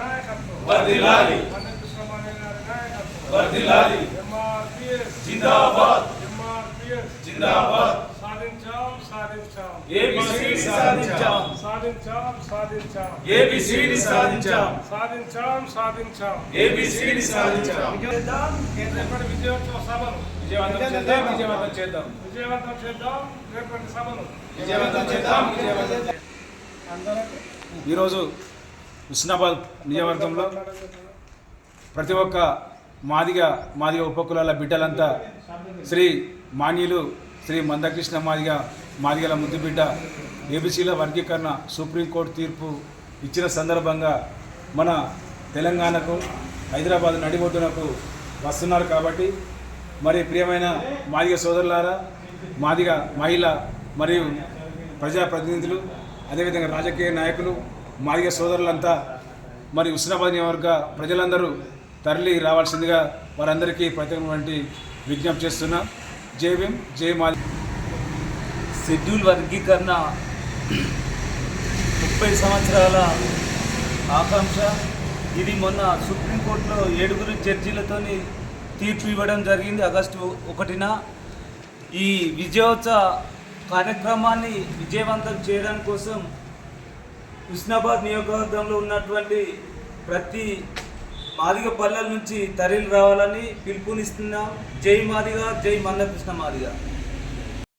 నాయకత్వం. వర్ధిల్లాలి. ఎంఆర్పిఎస్. జిందాబాద్. జిందాబాద్. సాధించాం సాధించాం. ఏబిసిడి సాధించాం. సాధించాం సాధించాం. ఏబిసిడి సాధించాం. సాధించాం సాధించాం. ఏబిసిడి సాధించాం. రేపటి విజయోత్సవ సభను విజయవంతం చేద్దాం. విజయవంతం చేద్దాం. విజయవంతం చేద్దాం. రేపటి సభను విజయవంతం చేద్దాం. విజయవంతం చేద్దాం. ఈరోజు హుస్నాబాద్ నియోజకవర్గంలో ప్రతి ఒక్క మాదిగ మాదిగ ఉపకులాల బిడ్డలంతా శ్రీ మాన్యులు శ్రీ మందకృష్ణ మాదిగ మాదిగల ముద్దు బిడ్డ ఏబిసిల వర్గీకరణ సుప్రీంకోర్టు తీర్పు ఇచ్చిన సందర్భంగా మన తెలంగాణకు హైదరాబాద్ నడిబొడ్డునకు వస్తున్నారు కాబట్టి మరి ప్రియమైన మాదిగ సోదరులారా మాదిగ మహిళ మరియు ప్రజాప్రతినిధులు అదేవిధంగా రాజకీయ నాయకులు మాదిగ సోదరులంతా మరి ఉస్నాబాద్ నియోజకవర్గ ప్రజలందరూ తరలి రావాల్సిందిగా వారందరికీ ప్రత్యేకమైనటువంటి విజ్ఞప్తి చేస్తున్నా. జై భీమ్ జై మాది షెడ్యూల్ వర్గీకరణ ముప్పై సంవత్సరాల ఆకాంక్ష. ఇది మొన్న సుప్రీంకోర్టులో ఏడుగురు జడ్జీలతో తీర్పు ఇవ్వడం జరిగింది ఆగస్టు ఒకటిన. ఈ విజయోత్సవ కార్యక్రమాన్ని విజయవంతం చేయడం కోసం హుస్నాబాద్ నియోజకవర్గంలో ఉన్నటువంటి ప్రతి మాదిగ పల్లెల నుంచి తరలి రావాలని పిలుపునిస్తున్నాం. జై మాదిగ జై మందకృష్ణ మాదిగా.